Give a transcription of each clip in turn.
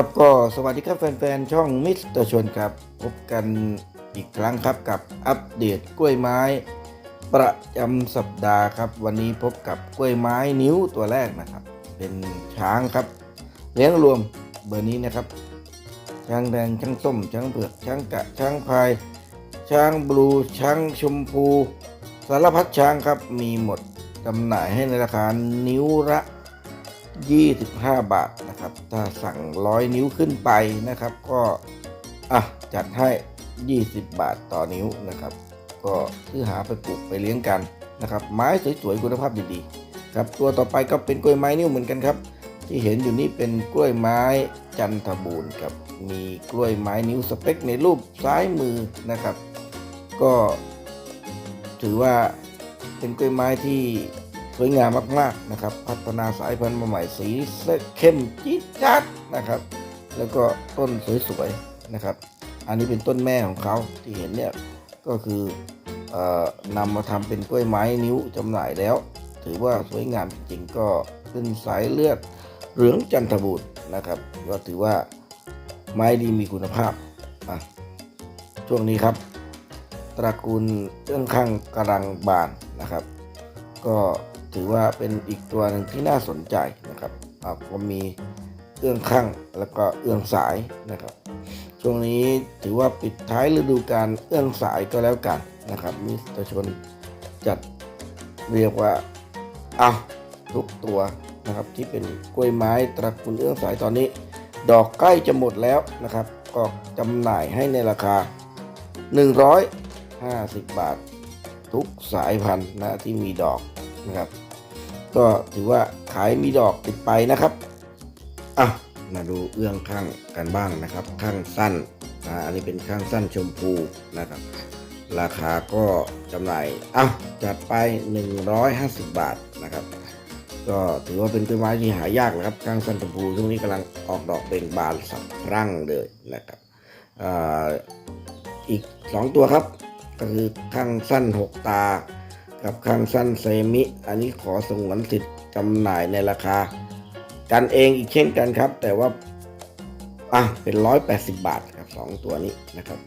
ครับก็สวัสดีครับแฟนๆ ช่องมิสเตอร์ชวนครับ พบกันอีกครั้งครับกับอัปเดตกล้วยไม้ ประจำสัปดาห์ครับ วันนี้พบกับกล้วยไม้นิ้วตัวแรกนะครับ เป็นช้างครับ เลี้ยงรวมเบอร์นี้นะครับ ช้างแดงช้างส้มช้างเผือกช้างกะช้างพาย ช้างบลูช้างชมพู สารพัดช้างครับมีหมดจำหน่ายให้ในราคานิ้วละ 25 บาท ถ้าสั่งร้อยนิ้วขึ้นไปนะครับ ก็อะจัดให้ 20 บาทต่อนิ้วนะครับ ก็ซื้อหาไปปลูกไปเลี้ยงกันนะครับ ไม้สวยๆคุณภาพดีๆครับตัวต่อไปก็เป็นกล้วยไม้นิ้วเหมือนกันครับ ที่เห็นอยู่นี่เป็นกล้วยไม้จันทบูรณ์ครับมีกล้วยไม้นิ้วสเปคในรูปซ้ายมือนะครับ ก็ถือว่าเป็นกล้วยไม้ที่ สวยงามมากๆนะครับ พัฒนาสายพันธุ์มาใหม่สีเข้มจี๊ดจัดนะครับ แล้วก็ต้นสวยๆนะครับ อันนี้เป็นต้นแม่ของเขาที่เห็นเนี่ยก็คือเอ่อนำมาทำเป็นกล้วยไม้นิ้วจำหน่ายแล้ว ถือว่าสวยงามจริงๆ ก็เป็นสายเลือดเหลืองจันทบูรณ์นะครับก็ถือว่าไม้ดีมีคุณภาพอะช่วงนี้ครับ ตระกูลเอื้องข้างกำลังบานนะครับ ก็ ถือว่าเป็นอีกตัวหนึ่งที่น่าสนใจนะครับอะก็มีเอื้องข้างแล้วก็เอื้องสายนะครับ ช่วงนี้ถือว่าปิดท้ายฤดูกาลเอื้องสายก็แล้วกันนะครับมิสเตอร์ชนจัดเรียกว่าเอาทุกตัวนะครับที่เป็นกล้วยไม้ตระกูลเอื้องสายตอนนี้ ดอกใกล้จะหมดแล้วนะครับ ก็จำหน่ายให้ในราคา 150 บาท ทุกสายพันธุ์นะที่มีดอกนะครับ ก็ถือว่าขายมีดอกติดไปนะครับอะมาดูเอื้องข้างกันบ้างนะครับ ข้างสั้นอ่าอันนี้เป็นข้างสั้นชมพูนะครับ ราคาก็จำหน่ายอะจัดไป 150 บาทนะครับ ก็ถือว่าเป็นต้นไม้ที่หายากนะครับ ข้างสั้นชมพูช่วงนี้กำลังออกดอกเบ่งบานสับรั่งเลยนะครับอ่อีก 2 ตัวครับ ก็คือข้างสั้น 6 ตา กับข้างสั้นเซมิ อันนี้ขอสงวนสิทธิ์จำหน่ายในราคา กันเองอีกเช่นกันครับ แต่ว่าอะเป็น 180 บาทครับสองตัวนี้นะครับ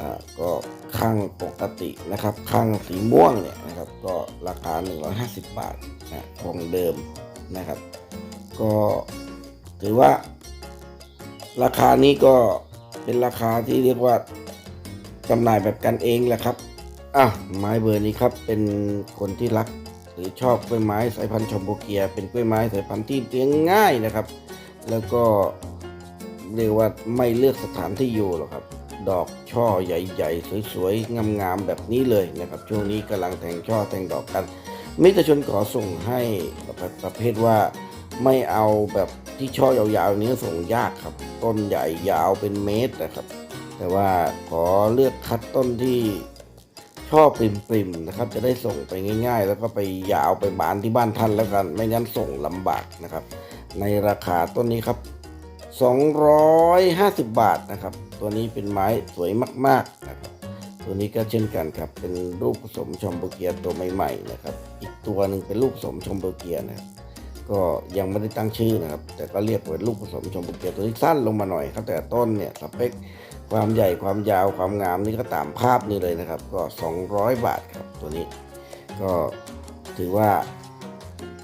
อ่าก็ข้างปกตินะครับ ข้างสีม่วงเนี่ยนะครับ ก็ราคา 150 บาทนะคงเดิมนะครับ ก็ถือว่า ราคานี้ก็เป็นราคาที่เรียกว่าจำหน่ายแบบกันเองแหละครับ อะไม้เบอร์นี้ครับเป็นคนที่รักหรือชอบกล้วยไม้สายพันธุ์ชมโบเกีย เป็นกล้วยไม้สายพันธุ์ที่เลี้ยงง่ายนะครับ แล้วก็เรียกว่าไม่เลือกสถานที่อยู่หรอกครับ ดอกช่อใหญ่ๆ สวยๆ งามๆ แบบนี้เลยนะครับ ช่วงนี้กำลังแทงช่อแทงดอกกัน มิตรชนขอส่งให้ประประเภทว่าไม่เอาแบบที่ช่อยาวๆนี้ส่งยากครับ ต้นใหญ่ยาวเป็นเมตรนะครับ แต่ว่าขอเลือกคัดต้นที่ ช่อปริมๆนะครับ จะได้ส่งไปง่าย ๆ แล้วก็ไปยาวไปบานที่บ้านท่านแล้วกัน ไม่งั้นส่งลำบากนะครับ ในราคาต้นนี้ครับ 250 บาทนะครับ ตัวนี้เป็นไม้สวยมากๆนะครับตัวนี้ก็เช่นกันครับ เป็นลูกผสมชมโบเกียตัวใหม่ๆนะครับ อีกตัวหนึ่งเป็นลูกผสมชมโบเกียนะครับก็ยังไม่ได้ตั้งชื่อนะครับ แต่ก็เรียกว่าลูกผสมชมโบเกียตัวนี้สั้นลงมาหน่อยครับแต่ต้นเนี่ยสเปค ความใหญ่ความยาวความงามนี่ก็ตามภาพนี้เลยนะครับ ก็ 200 บาทครับตัวนี้ ก็ถือว่า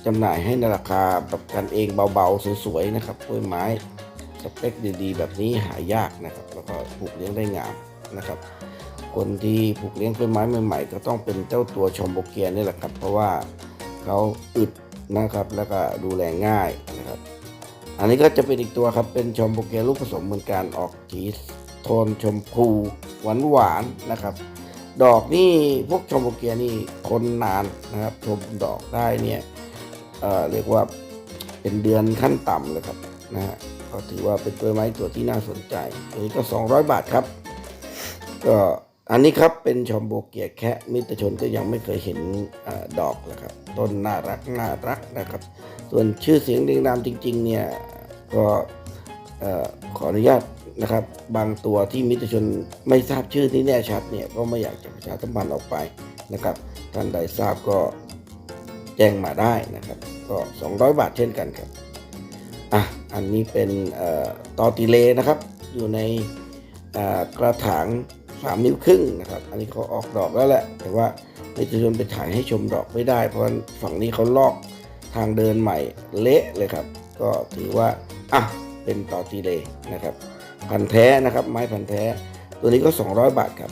จำหน่ายให้ในราคาแบบกันเองเบาๆสวยๆนะครับกล้วยไม้สเปคดีๆ แบบนี้หายากนะครับ แล้วก็ปลูกเลี้ยงได้งามนะครับ คนที่ปลูกเลี้ยงกล้วยไม้ใหม่ๆ ก็ต้องเป็นเจ้าตัวชมโบเกียนี่แหละครับ เพราะว่าเขาอึดนะครับแล้วก็ดูแลง่ายนะครับ อันนี้ก็จะเป็นอีกตัวครับเป็นชมโบเกียลูกผสมเหมือนกันออกสีส โทนชมพูหวานหวานๆนะครับ ดอกนี่พวกชมโบเกียนี่ทนนานนะครับชมดอกได้เนี่ยเออเรียกว่าเป็นเดือนขั้นต่ำเลยครับนะฮะก็ถือว่าเป็นตัวไม้ตัวที่น่าสนใจตัวนี้ก็ 200 บาทครับ ก็อันนี้ครับเป็นชมโบเกียแคะมิตรชนก็ยังไม่เคยเห็นอดอกนะครับ ต้นน่ารักน่ารักนะครับ ส่วนชื่อเสียงเรียงนามจริง ๆ เนี่ยก็ขออนุญาต นะครับ บางตัวที่มิตรชนไม่ทราบชื่อที่แน่ชัดเนี่ยก็ไม่อยากจะประชาสัมพันธ์ออกไปนะครับท่านใดทราบก็แจ้งมาได้นะครับ ก็ 200 บาทเช่นกันครับอะอันนี้เป็นเอ่อตอติเลนะครับ อยู่ในกระถางสามนิ้วครึ่งนะครับ อันนี้เขาออกดอกแล้วแหละ แต่ว่าไม่จะชวนไปถ่ายให้ชมดอกไม่ได้ เพราะว่าฝั่งนี้เขาลอกทางเดินใหม่เละเลยครับ ก็ถือว่าอะเป็นตอติเลนะครับ พันแท้นะครับ ไม้พันแท้ ตัวนี้ก็ 200 บาทครับ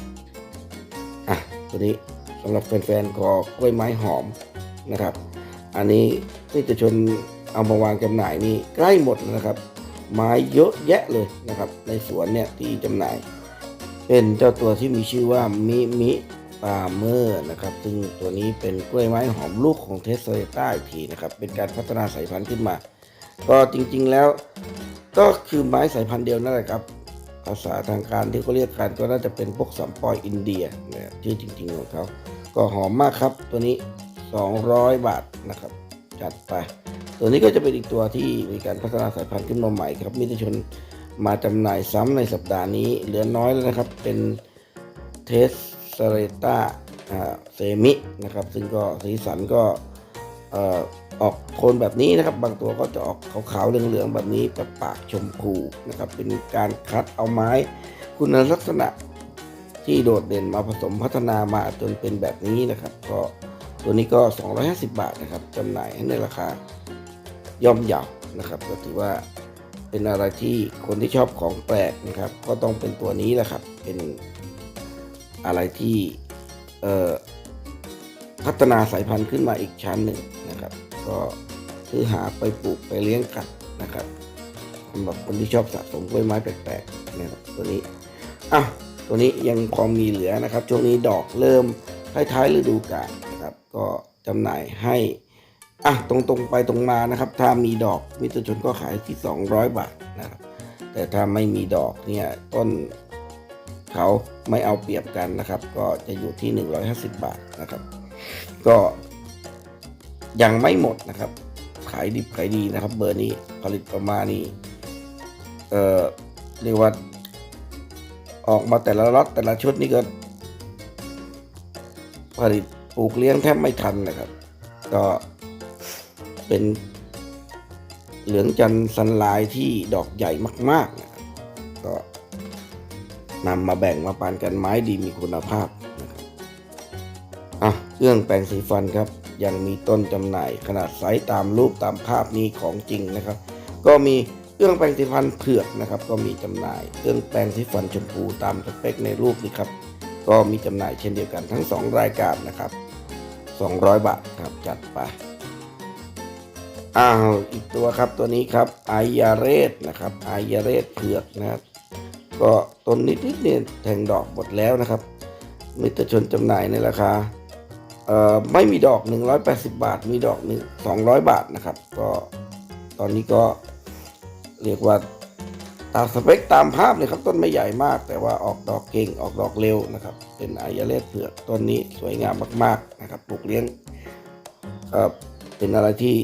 อะตัวนี้สำหรับแฟนๆกอกล้วยไม้หอมนะครับ อันนี้นี่จะชนเอามาวางจำหน่ายนี่ใกล้หมดนะครับ ไม้เยอะแยะเลยนะครับ ในสวนเนี่ยที่จำหน่าย เป็นเจ้าตัวที่มีชื่อว่ามิมิปาเมอร์นะครับ ซึ่งตัวนี้เป็นกล้วยไม้หอมลูกของเทสโซเรต้าอีกทีนะครับ เป็นการพัฒนาสายพันธุ์ขึ้นมา ก็จริงๆแล้วก็คือไม้สายพันธุ์เดียวนั่นแหละครับ ภาษาทางการที่เขาเรียกกันก็น่าจะเป็นพวกสัมปอยอินเดียนะที่จริงๆของเขาก็หอมมากครับตัวนี้ 200 บาทนะครับ จัดไป ตัวนี้ก็จะเป็นอีกตัวที่มีการพัฒนาสายพันธุ์ขึ้นมาใหม่ครับมิตรชนมาจำหน่ายซ้ำในสัปดาห์นี้ เหลือน้อยแล้วนะครับ เป็นเทสเซเรต้าเซมินะครับ ซึ่งก็สีสันก็ ออกโทนแบบนี้นะครับ บางตัวก็จะออกขาวๆเหลืองๆแบบนี้แบบปากชมพูนะครับ เป็นการคัดเอาไม้ คุณลักษณะที่โดดเด่นมาผสมพัฒนามาจนเป็นแบบนี้นะครับ ก็ตัวนี้ก็ 250 บาทนะครับจำหน่ายให้ในราคาย่อมเยาวนะครับ ก็ถือว่าเป็นอะไรที่คนที่ชอบของแปลกนะครับ ก็ต้องเป็นตัวนี้แหละครับ เป็นอะไรที่พัฒนาสายพันธุ์ขึ้นมาอีกชั้นหนึ่ง ก็ซื้อหาไปปลูกไปเลี้ยงกันนะครับสำหรับคนที่ชอบสะสมกล้วยไม้แปลกๆนะครับตัวนี้อะตัวนี้ยังพอมีเหลือนะครับ ช่วงนี้ดอกเริ่มท้ายๆฤดูกาลนะครับ ก็จำหน่ายให้อะตรงๆไปตรงมานะครับ ถ้ามีดอกมิตรชนก็ขายที่ 200 บาทนะครับ แต่ถ้าไม่มีดอกเนี่ยต้นเขาไม่เอาเปรียบกันนะครับ ก็จะอยู่ที่ 150 บาทนะครับ ก็ ยังไม่หมดนะครับ ขายดิบขายดีนะครับ เบอร์นี้ผลิตประมาณนี้เอ่อเรียกว่า ออกมาแต่ละล็อตแต่ละชุดนี่ก็ ผลิตปลูกเลี้ยงแทบไม่ทันนะครับ ก็เป็น เหลืองจันทร์สันลายที่ดอกใหญ่มากๆนะครับก็นำมาแบ่งมาปานกันไม้ดีมีคุณภาพนะครับอะเครื่องแปรงสีฟันครับ ยังมีต้นจำหน่ายขนาดไซส์ตามรูปตามภาพนี้ของจริงนะครับ ก็มีเครื่องแปรงสีฟันเผือกนะครับ ก็มีจำหน่ายเครื่องแปรงสีฟันชมพูตามสเปคในรูปนี้ครับ ก็มีจำหน่ายเช่นเดียวกันทั้ง 2 รายการนะครับ 200 บาทครับจัดไปอ้าวอีกตัวครับตัวนี้ครับไอยาเรศนะครับไอยาเรศเผือกนะครับก็ต้นนิดๆเนี่ยแทงดอกหมดแล้วนะครับมิตรชนจำหน่ายในราคา ไม่มีดอก 180 บาท มีดอกหนึ่ง200 บาทนะครับ ก็ตอนนี้ก็เรียกว่าตามสเปคตามภาพเลยครับ ต้นไม่ใหญ่มาก แต่ว่าออกดอกเก่งออกดอกเร็วนะครับ เป็นอายาเลสเผือกต้นนี้สวยงามมากๆนะครับปลูกเลี้ยงเเป็นอะไรที่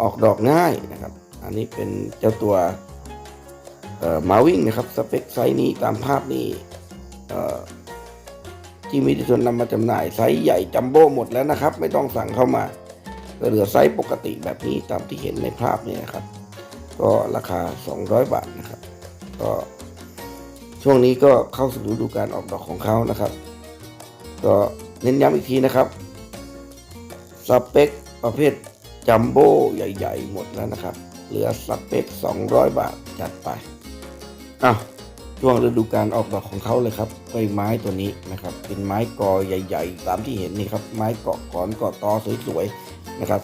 ออกดอกง่ายนะครับ อันนี้เป็นเจ้าตัวมาวิ่งนะครับสเปคไซส์นี้ตามภาพนี้ ที่มีที่ชนนำมาจำหน่ายไซส์ใหญ่จัมโบ้หมดแล้วนะครับ ไม่ต้องสั่งเข้ามาก็เหลือไซส์ปกติแบบนี้ตามที่เห็นในภาพนี่นะครับ ก็ราคา 200 บาทนะครับ ก็ช่วงนี้ก็เข้าสู่ฤดูการออกดอกของเขานะครับ ก็เน้นย้ำอีกทีนะครับสเปคประเภทจัมโบ้ใหญ่ ๆ หมดแล้วนะครับ เหลือสเปค 200 บาทจัดไปอ้าว ช่วงฤดูการออกดอกของเขาเลยครับใบไม้ตัวนี้นะครับ เป็นไม้กอใหญ่ๆ ตามที่เห็นนี่ครับ ไม้เกาะขอนเกาะตอสวยๆนะครับ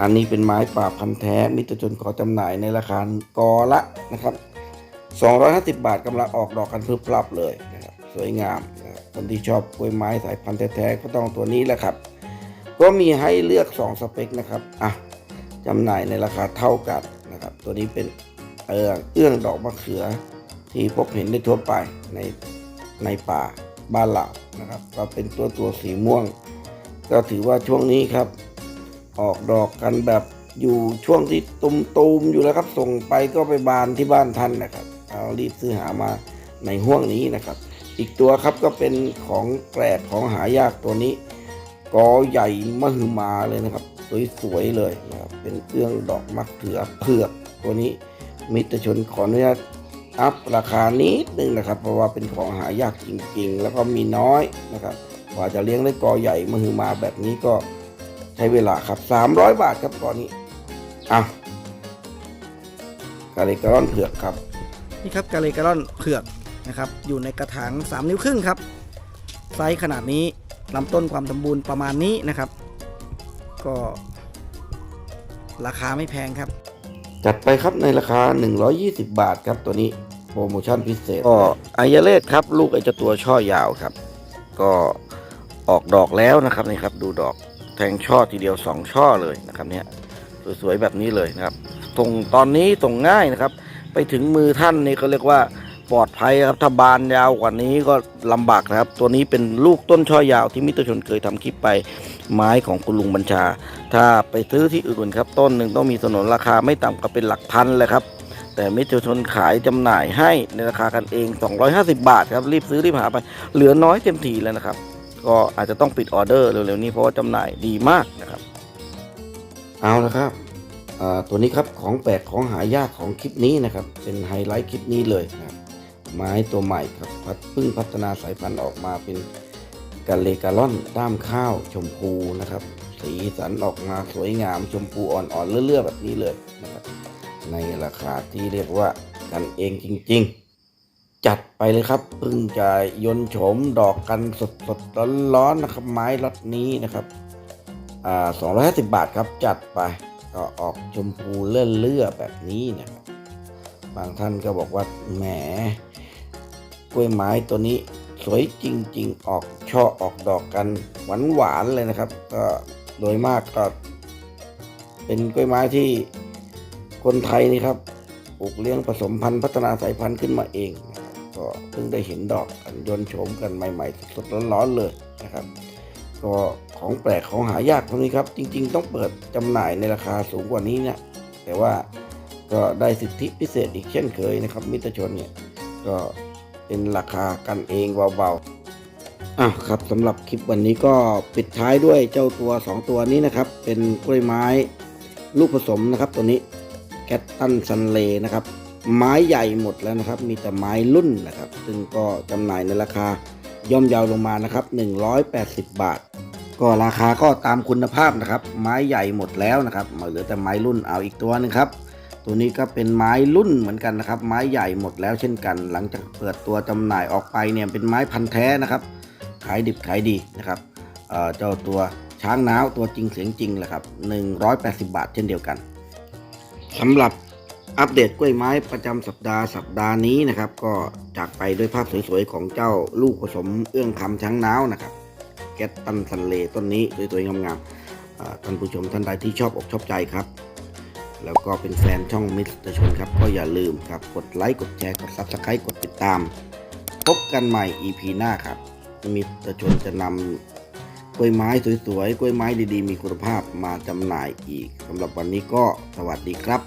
อันนี้เป็นไม้ป่าพันธุ์แท้ มิตรชนขอจำหน่ายในราคากอละนะครับ250 บาทกำลังออกดอกกันพรึบพรับเลยนะครับ สวยงามนะครับคนที่ชอบกล้วยไม้สายพันธุ์แท้ๆก็ต้องตัวนี้แหละครับ ก็มีให้เลือก 2 สเปคนะครับอะจำหน่ายในราคาเท่ากันนะครับ ตัวนี้เป็นเออเอื้องดอกมะเขือ ที่พบเห็นได้ทั่วไปในในป่าบ้านเรานะครับ ก็เป็นตัวตัวสีม่วง ก็ถือว่าช่วงนี้ครับ ออกดอกกันแบบอยู่ช่วงที่ตุมตูมๆอยู่แล้วครับ ส่งไปก็ไปบานที่บ้านท่านนะครับ เอารีบซื้อหามาในห่วงนี้นะครับ อีกตัวครับก็เป็นของแปลกของหายากตัวนี้กอใหญ่มหึมาเลยนะครับ สวยๆเลยนะครับเป็นเครื่องดอกมะเขือเผือกตัวนี้มิตรชนขออนุญาต อัพราคานิดนึงนะครับ เพราะว่าเป็นของหายากจริงๆ แล้วก็มีน้อยนะครับกว่าจะเลี้ยงได้กอใหญ่มาฮือมาแบบนี้ก็ใช้เวลาครับ 300 บาทครับกอนี้อะกาลิกรอนเผือกครับนี่ครับกาเลการอนเผือกนะครับ อยู่ในกระถาง 3 นิ้วครึ่งครับ ไซส์ขนาดนี้ลำต้นความสมบูรณ์ประมาณนี้นะครับ ก็ราคาไม่แพงครับ จัดไปครับในราคา 120 บาทครับตัวนี้ โปรโมชั่นพิเศษก็อายาเลสครับ ลูกไอเจ้าตัวช่อยาวครับ ก็ออกดอกแล้วนะครับนี่ครับ ดูดอกแทงช่อทีเดียว 2 ช่อเลยนะครับเนี่ยสวยๆแบบนี้เลยนะครับส่งตอนนี้ส่งง่ายนะครับ ไปถึงมือท่านนี่เขาเรียกว่าปลอดภัยครับถ้าบานยาวกว่านี้ก็ลำบากนะครับ ตัวนี้เป็นลูกต้นช่อยาวที่มิตรชนเคยทำคลิปไปไม้ของคุณลุงบัญชา ถ้าไปซื้อที่อื่นครับ ต้นหนึ่งต้องมีสนนราคาไม่ต่ำกว่าเป็นหลักพันเลยครับ แต่มิตรชนขายจำหน่ายให้ในราคากันเอง 250 บาทครับรีบซื้อรีบหาไป เหลือน้อยเต็มทีแล้วนะครับ ก็อาจจะต้องปิดออเดอร์เร็วๆนี้เพราะว่าจำหน่ายดีมากนะครับ เอาละครับตัวนี้ครับของแปลกของหายากของคลิปนี้นะครับ เป็นไฮไลท์คลิปนี้เลยนะครับไม้ตัวใหม่ครับพัดเพิ่งพัฒนาสายพันธุ์ออกมาเป็นกาเลกาล่อนด้ามข้าวชมพูนะครับ สีสันออกมาสวยงามชมพูอ่อนๆเลื่อๆแบบนี้เลยนะ ในราคาที่เรียกว่ากันเองจริง ๆ จัดไปเลยครับเพิ่งจะยนโฉมดอกกันสดๆร้อนๆนะครับ ไม้ล็อตนี้นะครับอ่า250บาทครับจัดไปก็ออกชมพูเลื่อๆแบบนี้นะครับบางท่านก็บอกว่าแหมกล้วยไม้ตัวนี้สวยจริง ๆ ออกช่อออกดอกกันหวานๆเลยนะครับ ก็โดยมากก็เป็นกล้วยไม้ที่ คนไทยนี่ครับปลูกเลี้ยงผสมพันธุ์พัฒนาสายพันธุ์ขึ้นมาเองก็เพิ่งได้เห็นดอกกันยนโฉมกันใหม่ๆสดๆร้อนๆเลยนะครับ ก็ของแปลกของหายากพวกนี้ครับ จริง ๆ ต้องเปิดจำหน่ายในราคาสูงกว่านี้นี่ยแต่ว่าก็ได้สิทธิพิเศษอีกเช่นเคยนะครับ มิตรชนเนี่ยก็เป็นราคากันเองเบาๆอะครับสำหรับคลิปวันนี้ก็ปิดท้ายด้วยเจ้าตัว 2 ตัวนี้นะครับ เป็นกล้วยไม้ลูกผสมนะครับตัวนี้ แคตตันซันเลนะครับ ไม้ใหญ่หมดแล้วนะครับ มีแต่ไม้รุ่นนะครับ ซึ่งก็จำหน่ายในราคาย่อมเยาวลงมานะครับ 180 บาท ก็ราคาก็ตามคุณภาพนะครับ ไม้ใหญ่หมดแล้วนะครับมาเหลือแต่ไม้รุ่นเอาอีกตัวหนึงครับตัวนี้ก็เป็นไม้รุ่นเหมือนกันนะครับ ไม้ใหญ่หมดแล้วเช่นกัน หลังจากเปิดตัวจำหน่ายออกไปเนี่ยเป็นไม้พันธุ์แท้นะครับขายดิบขายดีนะครับเอ่อเจ้าตัวช้างน้าวตัวจริงเสียงจริงแหละครับ 180 บาทเช่นเดียวกัน สำหรับอัปเดตกล้วยไม้ประจำสัปดาห์สัปดาห์นี้นะครับ ก็จากไปด้วยภาพสวยๆของเจ้าลูกผสมเอื้องคำช้างน้าวนะครับแกตตันทันเลต้นนี้สวยๆงามๆท่านผู้ชมท่านใดที่ชอบอกชอบใจครับ แล้วก็เป็นแฟนช่องมิสเตอร์ชนครับ ก็อย่าลืมครับกดไลค์กดแชร์กด Subscribe กดติดตาม พบกันใหม่ EP หน้าครับมิสเตอร์ชนจะนำ ล้วยไม้สวยๆ กล้วยไม้ดีๆ มีคุณภาพมาจำหน่ายอีกสำหรับวันนี้ก็สวัสดีครับ